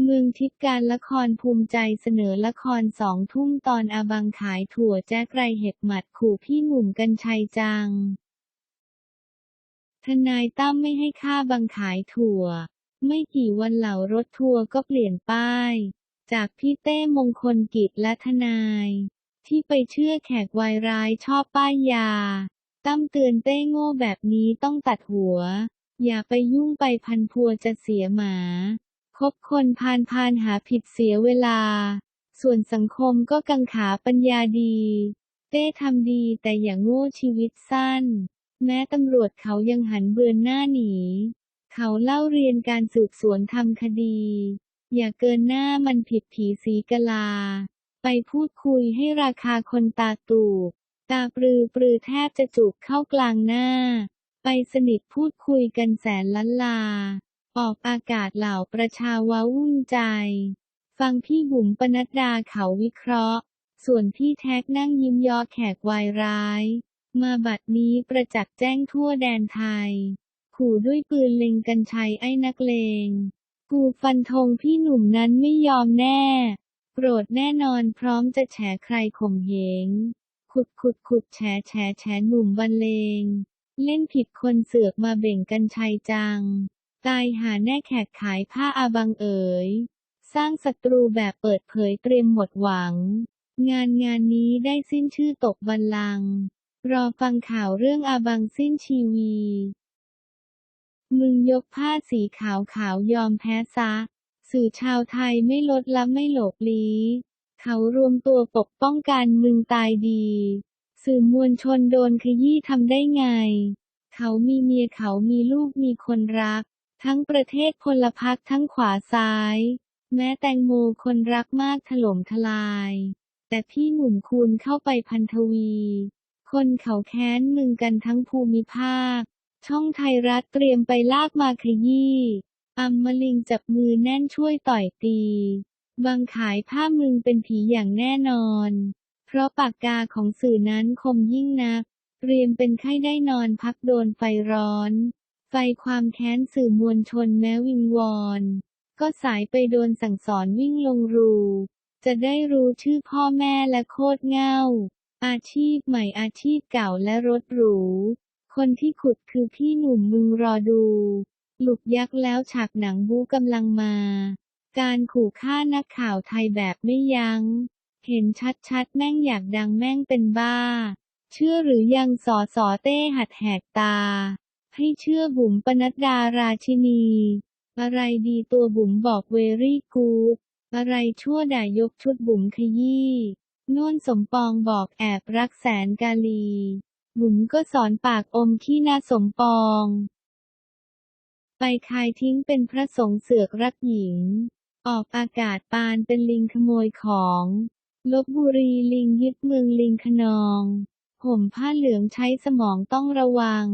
เมืองทิพย์การละครภูมิใจเสนอละครสองทุ่มตอนอาบังขายถั่วแจ๊กไรเห็บหมัดขู่พี่หนุ่มกัญชัยจัง ทนายตั้มไม่ให้ค่าบังขายถั่ว ไม่กี่วันเหล่ารถทัวร์ก็เปลี่ยนป้าย จากพี่เต้มงคลกิจและทนาย ที่ไปเชื่อแขกวายร้ายชอบป้ายยา ตั้มเตือนเต้โง่แบบนี้ต้องตัดหัว อย่าไปยุ่งไปพันพัวจะเสียหมา คบคนพานพานหาผิดเสียเวลา ส่วนสังคมก็กังขาปัญญาดี เต้ทำดีแต่อย่างโง่ชีวิตสั้น แม้ตำรวจเขายังหันเบือนหน้าหนี เขาเล่าเรียนการสืบสวนทำคดี อย่าเกินหน้ามันผิดผีสีกะลา ไปพูดคุยให้ราคาคนตาตูบตาปรือปรือแทบจะจูบเข้ากลางหน้า ไปสนิทพูดคุยกันแสนล้านลา ออกอากาศเหล่าประชาวาวุ่นใจ ฟังพี่บุ๋มปนัดดาเขาวิเคราะห์ ส่วนพี่แท็กนั่งยิ้มยอแขกวายร้าย มาบัดนี้ประจักษ์แจ้งทั่วแดนไทย ขู่ด้วยปืนเล็งกันชัยไอ้นักเลง กูฟันธงพี่หนุ่มนั้นไม่ยอมแน่ โกรธแน่นอนพร้อมจะแฉใครข่มเหง ขุดขุดขุดแฉแฉแฉหนุ่มบรรเลง เล่นผิดคนเสือกมาเบ่งกันชัยจัง ตายหาแน่แขกขายผ้าอาบังเอ๋ย สร้างศัตรูแบบเปิดเผยเตรียมหมดหวัง งานงานนี้ได้สิ้นชื่อตกบันลัง รอฟังข่าวเรื่องอาบังสิ้นชีวี มึงยกผ้าสีขาวขาวยอมแพ้ซะ สื่อชาวไทยไม่ลดละไม่หลบลี้ เขารวมตัวปกป้องการมึงตายดี สื่อมวลชนโดนขยี้ทำได้ไง เขามีเมียเขามีลูกมีคนรัก ทั้งประเทศพลพรรคทั้งขวาซ้าย แม้แตงโมคนรักมากถล่มทลาย แต่พี่หนุ่มคูณเข้าไปพันทวี คนเขาแค้นมึงกันทั้งภูมิภาค ช่องไทยรัฐเตรียมไปลากมาขยี้อัมมลิงจับมือแน่นช่วยต่อยตีบังขายผ้ามึงเป็นผีอย่างแน่นอน เพราะปากกาของสื่อนั้นคมยิ่งนักเตรียมเป็นไข้ได้นอนพักโดนไฟร้อน ไฟความแค้นสื่อมวลชนแม้วิงวอน ก็สายไปโดนสั่งสอนวิ่งลงรู จะได้รู้ชื่อพ่อแม่และโคตรเง่า อาชีพใหม่อาชีพเก่าและรถหรู คนที่ขุดคือพี่หนุ่มมึงรอดู หลุกยักษ์แล้วฉากหนังบู๊กำลังมา การขู่ฆ่านักข่าวไทยแบบไม่ยัง้ง เห็นชัดๆ แม่งอยากดังแม่งเป็นบ้า เชื่อหรือยังสอสอเต้หัดแหกตา ให้เชื่อบุ๋มปนัดดาราชินี อะไรดีตัวบุ๋มบอกเวรี่กูดอะไรชั่วด่ายกชุดบุ๋มขยี้นวลสมปองบอกแอบรักแสนกาลี บุ๋มก็สอนปากอมขี้หน้าสมปอง ไปคายทิ้งเป็นพระสงฆ์เสือกรักหญิง ออกอากาศปานเป็นลิงขโมยของลบบุรีลิงยึดเมืองลิงขนอง ผมผ้าเหลืองใช้สมองต้องระวัง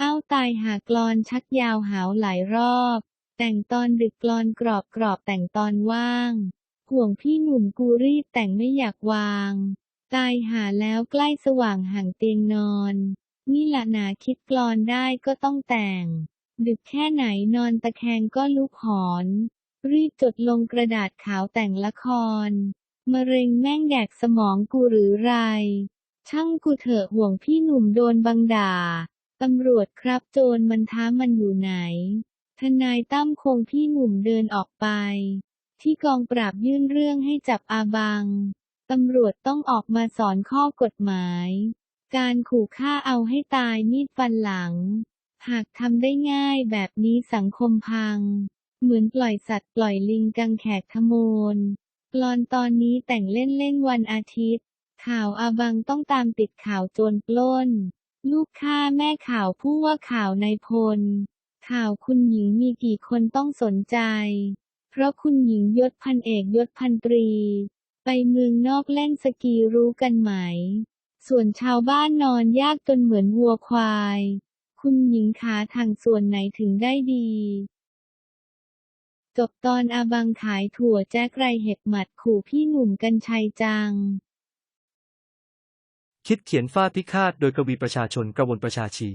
เอ้าตายหากลอนชักยาวหาวหลายรอบ แต่งตอนดึกกลอนกรอบกรอบแต่งตอนว่าง ห่วงพี่หนุ่มกูรีบแต่งไม่อยากวาง ตายหาแล้วใกล้สว่างห่างเตียงนอน นี่ละหนาคิดกลอนได้ก็ต้องแต่ง ดึกแค่ไหนนอนตะแคงก็ลุกหอน รีบจดลงกระดาษขาวแต่งละครมะเร็งแม่งแดกสมองกูหรือไร ช่างกูเถอะห่วงพี่หนุ่มโดนบังด่า ตำรวจครับโจรมันท้ามันอยู่ไหน ทนายตั้มคงพี่หนุ่มเดินออกไป ที่กองปราบยื่นเรื่องให้จับอาบัง ตำรวจต้องออกมาสอนข้อกฎหมาย การขู่ฆ่าเอาให้ตายมีดฟันหลัง หากทำได้ง่ายแบบนี้สังคมพัง เหมือนปล่อยสัตว์ปล่อยลิงกังแขกขโมนกลอนตอนนี้แต่งเล่นๆวันอาทิตย์ ข่าวอาบังต้องตามติดข่าวโจรปล้น ลูกฆ่าแม่ข่าวผู้ว่าข่าวในายพล ข่าวคุณหญิงมีกี่คนต้องสนใจ เพราะคุณหญิงยศพันเอกยศพันตรี ไปเมืองนอกเล่นสกีรู้กันไหม ส่วนชาวบ้านนอนยากจนเหมือนวัวควาย คุณหญิงขาทางส่วนไหนถึงได้ดี จบตอนอาบังขายถั่วแจ๊กไรเห็บหมัดขู่พี่หนุ่มกัญชัยจัง คิดเขียนฟาพิฆาตโดยกวีประชาชนกระวนประชาชี